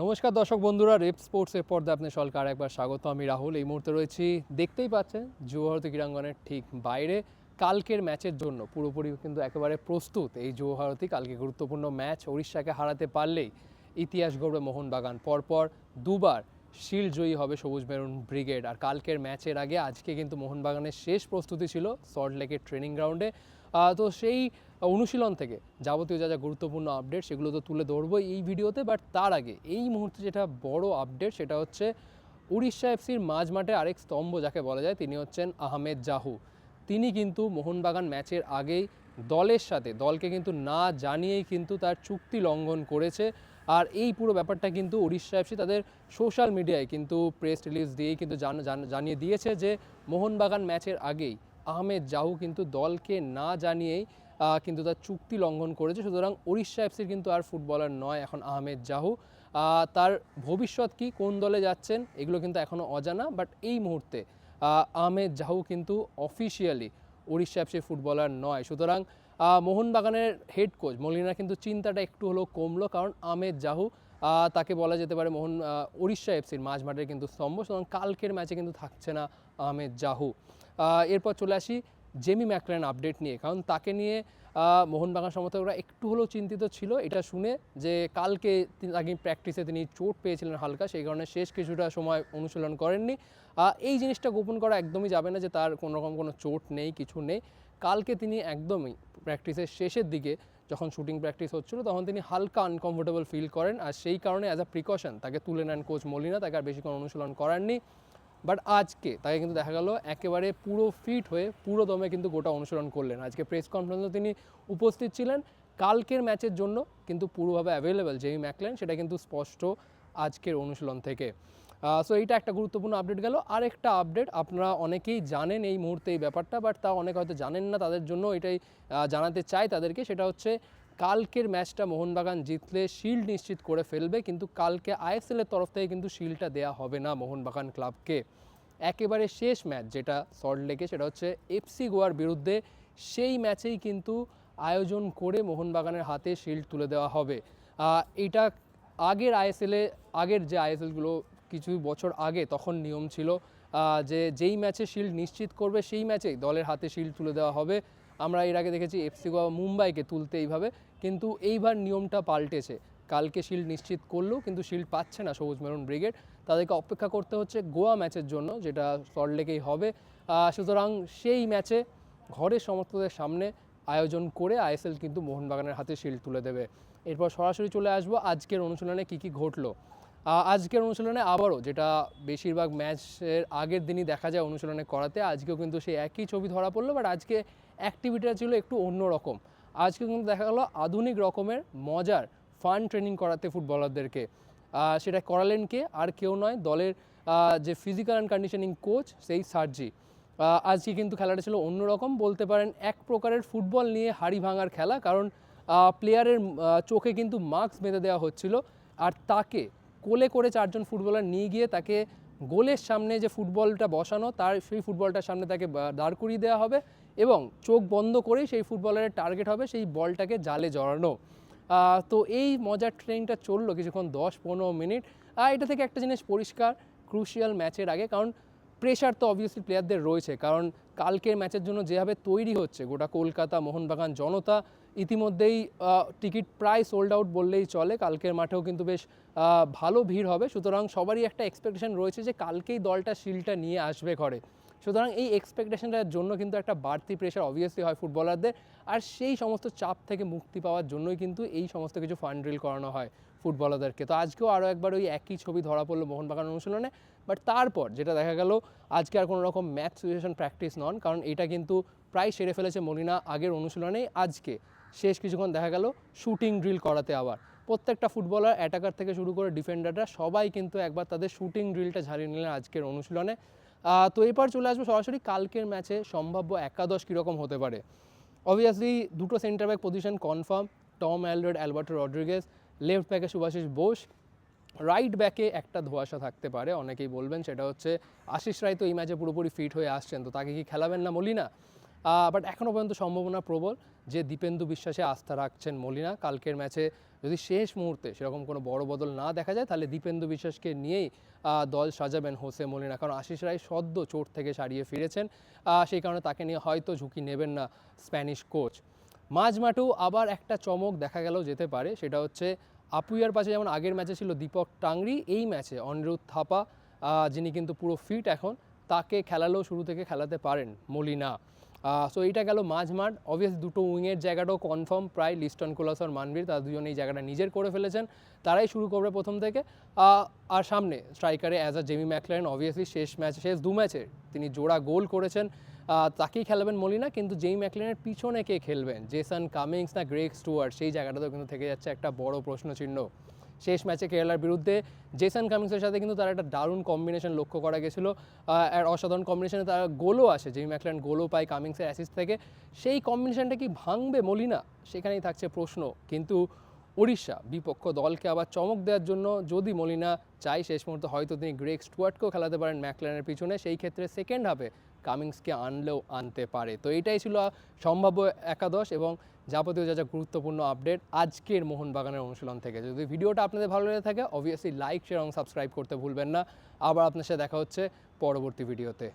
নমস্কার দর্শক বন্ধুরা, রেপ স্পোর্টসের পর্দা আপনি সলকে আর একবার স্বাগত। আমি রাহুল, এই মুহূর্তে রয়েছি। দেখতেই পাচ্ছেন যুবভারতী ক্রীড়াঙ্গনের ঠিক বাইরে। কালকের ম্যাচের জন্য পুরোপুরি কিন্তু একেবারে প্রস্তুত এই যুবভারতী কালকে গুরুত্বপূর্ণ ম্যাচ উড়িষ্যাকে হারাতে পারলেই ইতিহাস গড়বে মোহনবাগান। পরপর দুবার শিল্ড জয়ী হবে সবুজ মেরুন ব্রিগেড। আর কালকের ম্যাচের আগে, আজকে কিন্তু মোহনবাগানের শেষ প্রস্তুতি ছিল সল্ট লেকের ট্রেনিং গ্রাউন্ডে। তো সেই অনুশীলন থেকে যাবতীয় যা যা গুরুত্বপূর্ণ আপডেট সেগুলো তো তুলে ধরবো এই ভিডিওতে বাট তার আগে এই মুহূর্তে যেটা বড় আপডেট সেটা হচ্ছে উড়িষ্যা এফসির মাঝ মাঠে আরেক স্তম্ভ যাকে বলা যায়, তিনি হচ্ছেন আহমেদ জাহু। তিনি কিন্তু মোহনবাগান ম্যাচের আগেই দলের সাথে, দলকে কিন্তু না জানিয়েই কিন্তু তার চুক্তি লঙ্ঘন করেছে। আর এই পুরো ব্যাপারটা কিন্তু উড়িষ্যা এফসি তাদের সোশ্যাল মিডিয়ায় কিন্তু প্রেস রিলিজ দিয়েই কিন্তু জান- জান- জানিয়ে দিয়েছে যে মোহনবাগান ম্যাচের আগেই আহমেদ জাহু কিন্তু দলকে না জানিয়েই কিন্তু তার চুক্তি লঙ্ঘন করেছে। সুতরাং উড়িষ্যা এফসির কিন্তু আর ফুটবলার নয় এখন আহমেদ জাহু। তার ভবিষ্যৎ কি, কোন দলে যাচ্ছেন, এগুলো কিন্তু এখনও অজানা, বাট এই মুহূর্তে আহমেদ জাহু কিন্তু অফিসিয়ালি উড়িষ্যা এফসির ফুটবলার নয়। সুতরাং মোহনবাগানের হেড কোচ মলিনা কিন্তু চিন্তাটা একটু হলেও কমলো, কারণ আহমেদ জাহু তাকে বলা যেতে পারে মোহন উড়িষ্যা এফসির মাঝ মাঠের কিন্তু স্তম্ভ। সুতরাং কালকের ম্যাচে কিন্তু থাকছে না আহমেদ জাহু। এরপর চলে আসি জেমি ম্যাকলেন আপডেট নিয়ে। কারণ তাকে নিয়ে মোহনবাগান সমর্থকরা একটু হলেও চিন্তিত ছিল। এটা শুনে যে কালকে তাকে প্র্যাকটিসে তিনি চোট পেয়েছিলেন হালকা, সেই কারণে শেষ কিছুটা সময় অনুশীলন করেননি। এই জিনিসটা গোপন করা একদমই যাবে না যে তার কোনো রকম কোনো চোট নেই, কিছু নেই। কালকে তিনি একদমই প্র্যাকটিসের শেষের দিকে যখন শুটিং প্র্যাকটিস হচ্ছিল, তখন তিনি হালকা আনকমফোর্টেবল ফিল করেন। আর সেই কারণে অ্যাজ আ প্রিকশন তাকে তুলে নেন কোচ মলিনা, তাকে আর বেশিক্ষণ অনুশীলন করাননি। বাট আজকে তাকে কিন্তু দেখা গেল একেবারে পুরো ফিট হয়ে পুরো দমে কিন্তু গোটা অনুসরণ করলেন। আজকে প্রেস কনফারেন্সে তিনি উপস্থিত ছিলেন। কালকের ম্যাচের জন্য কিন্তু পুরোভাবে অ্যাভেলেবেল যেই ম্যাকলেন সেটা কিন্তু স্পষ্ট আজকের অনুশীলন থেকে। সো এইটা একটা গুরুত্বপূর্ণ আপডেট গেল। আর একটা আপডেট আপনারা অনেকেই জানেন এই মুহূর্তে এই ব্যাপারটা বাট তা অনেকে হয়তো জানেন না, তাদের জন্য এটাই জানাতে চাই তাদেরকে, সেটা হচ্ছে কালকের ম্যাচটা মোহনবাগান জিতলে শিল্ড নিশ্চিত করে ফেলবে, কিন্তু কালকে আইএসএল এর তরফ থেকে কিন্তু শিল্ডটা দেওয়া হবে না মোহনবাগান ক্লাবকে। একেবারে শেষ ম্যাচ যেটা সল্ট লেকে সেটা হচ্ছে এফসি গোয়ার বিরুদ্ধে সেই ম্যাচেই কিন্তু আয়োজন করে মোহনবাগানের হাতে শিল্ড তুলে দেওয়া হবে। এটা আগের আইএসএলে, আগের যে আইএসএলগুলো কিছু বছর আগে তখন নিয়ম ছিল যে যেই ম্যাচে শিল্ড নিশ্চিত করবে সেই ম্যাচেই দলের হাতে শিল্ড তুলে দেওয়া হবে। আমরা এর আগে দেখেছি এফসি গোয়া মুম্বাইকে তুলতে এইভাবে, কিন্তু এইবার নিয়মটা পাল্টেছে। কালকে শিল্ড নিশ্চিত করলেও কিন্তু শিল্ড পাচ্ছে না সবুজ মেরুন ব্রিগেড তাদেরকে অপেক্ষা করতে হচ্ছে গোয়া ম্যাচের জন্য, যেটা সল্টলেকেই হবে। সুতরাং সেই ম্যাচে ঘরের সমর্থকদের সামনে আয়োজন করে আইএসএল কিন্তু মোহনবাগানের হাতে শিল্ড তুলে দেবে। এরপর সরাসরি চলে আসব আজকের অনুশীলনে কী কী ঘটলো। আজকের অনুশীলনে আবারও যেটা বেশিরভাগ ম্যাচের আগের দিনই দেখা যায় অনুশীলনে করাতে, আজকেও কিন্তু সেই একই ছবি ধরা পড়ল বাট আজকে অ্যাক্টিভিটিটা ছিল একটু অন্য রকম। আজকে কিন্তু দেখা গেলো আধুনিক রকমের মজার ফান ট্রেনিং করাতে ফুটবলারদেরকে সেটা করালেন কে? আর কেউ নয়, দলের যে ফিজিক্যাল অ্যান্ড কন্ডিশনিং কোচ সেই সার্জি। আজকে কিন্তু খেলাটা ছিল অন্যরকম বলতে পারেন এক প্রকারের ফুটবল নিয়ে হাড়ি ভাঙার খেলা, কারণ প্লেয়ারের চোখে কিন্তু মাস্ক বেঁধে দেওয়া হচ্ছিল। আর তাকে কোলে করে চারজন ফুটবলার নিয়ে গিয়ে তাকে গোলের সামনে যে ফুটবলটা বসানো, তার সেই ফুটবলটার সামনে তাকে দাঁড় করিয়ে দেওয়া হবে এবং চোখ বন্ধ করেই সেই ফুটবলারের টার্গেট হবে সেই বলটাকে জালে জড়ানো। তো এই মজার ট্রেনিংটা চলল কিছুক্ষণ দশ পনেরো মিনিট। আর এটা থেকে একটা জিনিস পরিষ্কার ক্রুশিয়াল ম্যাচের আগে, কারণ প্রেশার তো অবভিয়াসলি প্লেয়ারদের রয়েছে। কারণ কালকের ম্যাচের জন্য যেভাবে তৈরি হচ্ছে, গোটা কলকাতা, মোহনবাগান, জনতা, ইতিমধ্যেই টিকিট প্রায় সোল্ড আউট বললেই চলে। কালকের মাঠেও কিন্তু বেশ ভালো ভিড় হবে। সুতরাং সবারই একটা এক্সপেকটেশন রয়েছে যে কালকেই দলটা শিলটা নিয়ে আসবে ঘরে। সুতরাং এই এক্সপেকটেশনটার জন্য কিন্তু একটা বাড়তি প্রেশার অবভিয়াসলি হয় ফুটবলারদের আর সেই সমস্ত চাপ থেকে মুক্তি পাওয়ার জন্যই কিন্তু এই সমস্ত কিছু ফান্ড ড্রিল করানো হয়। ফুটবলারদেরকে। তো আজকেও আরও একবার ওই একই ছবি ধরা পড়ল মোহনবাগান অনুশীলনে। বাট তারপর যেটা দেখা গেল, আজকে আর কোনো রকম ম্যাচ সিচুয়েশন প্র্যাকটিস নন, কারণ এটা কিন্তু প্রায় সেরে ফেলেছে মলিনা আগের অনুশীলনেই আজকে শেষ কিছুক্ষণ দেখা গেল শুটিং ড্রিল করাতে আবার। প্রত্যেকটা ফুটবলার, অ্যাটাকার থেকে শুরু করে ডিফেন্ডাররা সবাই কিন্তু একবার তাদের শুটিং ড্রিলটা ঝাড়িয়ে নিলেন আজকের অনুশীলনে। তো এরপর চলে আসব সরাসরি কালকের ম্যাচে। সম্ভাব্য একাদশ কীরকম হতে পারে? অবভিয়াসলি দুটো centre back position confirm Tom Aldred Alberto Rodriguez left ব্যাকে সুভাষিস বোস রাইট ব্যাকে একটা ধোয়াশা থাকতে পারে, অনেকেই বলবেন সেটা হচ্ছে আশিস রায় তো এই ম্যাচে পুরোপুরি ফিট হয়ে আসছেন, তো তাকে কি খেলাবেন না মলিনা? বাট এখনও পর্যন্ত সম্ভাবনা প্রবল যে দীপেন্দু বিশ্বাসে আস্থা রাখছেন মলিনা। কালকের ম্যাচে যদি শেষ মুহূর্তে সেরকম কোনো বড় বদল না দেখা যায়, তাহলে দীপেন্দু বিশ্বাসকে নিয়েই দল সাজাবেন হোসে মলিনা। কারণ আশিস রায় সদ্য চোট থেকে সারিয়ে ফিরেছেন সেই কারণে তাকে নিয়ে হয়তো ঝুঁকি নেবেন না স্প্যানিশ কোচ। মাঝমাঠেও আবার একটা চমক দেখা গেল যেতে পারে, সেটা হচ্ছে আপুইয়ার পাশে যেমন আগের ম্যাচে ছিল দীপক টাংরি, এই ম্যাচে অনিরুদ্ধ থাপা যিনি কিন্তু পুরো ফিট এখন, তাকে খেলালেও শুরু থেকে খেলাতে পারেন মলিনা। সো এইটা গেল মাঝমাঠ অবভিয়াস দুটো উইংয়ের জায়গাটাও কনফার্ম প্রায় লিস্টন কোলাস আর মানবীর, তারা দুজন এই জায়গাটা নিজের করে ফেলেছেন। তারাই শুরু করবে প্রথম থেকে। আর সামনে স্ট্রাইকারে as a Jamie Maclaren obviously শেষ ম্যাচ শেষ দু ম্যাচে তিনি জোড়া গোল করেছেন। তাকেই খেলাবেন মলিনা, কিন্তু যেই ম্যাকলেনের পিছনে কে খেলবেন? জেসন কামিংস না গ্রেক স্টুয়ার্ট সেই জায়গাটাতেও কিন্তু থেকে যাচ্ছে একটা বড় প্রশ্নচিহ্ন। শেষ ম্যাচে কেরালার বিরুদ্ধে। জেসন কামিংসের সাথে কিন্তু তার একটা দারুণ কম্বিনেশন লক্ষ্য করা গেছিল। আর অসাধারণ কম্বিনেশনে তার গোলও আসে। যেই ম্যাকলেন গোলও পায় কামিংসের অ্যাসিস্ট থেকে। সেই কম্বিনেশনটা কি ভাঙবে মলিনা? সেখানেই থাকছে প্রশ্ন। কিন্তু উড়িষ্যা বিপক্ষ দলকে আবার চমক দেওয়ার জন্য যদি মলিনা চাই শেষ মুহূর্তে হয়তো তিনি গ্রেক স্টুয়ার্টকেও খেলাতে পারেন ম্যাকলেনের পিছনে। সেই ক্ষেত্রে সেকেন্ড হাফে কামিংসকে আনলেও আনতে পারে। তো এটাই ছিল সম্ভাব্য একাদশ এবং যাবতীয় যা যা গুরুত্বপূর্ণ আপডেট আজকের মোহনবাগানের অনুশীলন থেকে। যদি ভিডিওটা আপনাদের ভালো লেগে থাকে অবভিয়াসলি লাইক শেয়ার এবং সাবস্ক্রাইব করতে ভুলবেন না। আবার আপনার সাথে দেখা হচ্ছে পরবর্তী ভিডিওতে।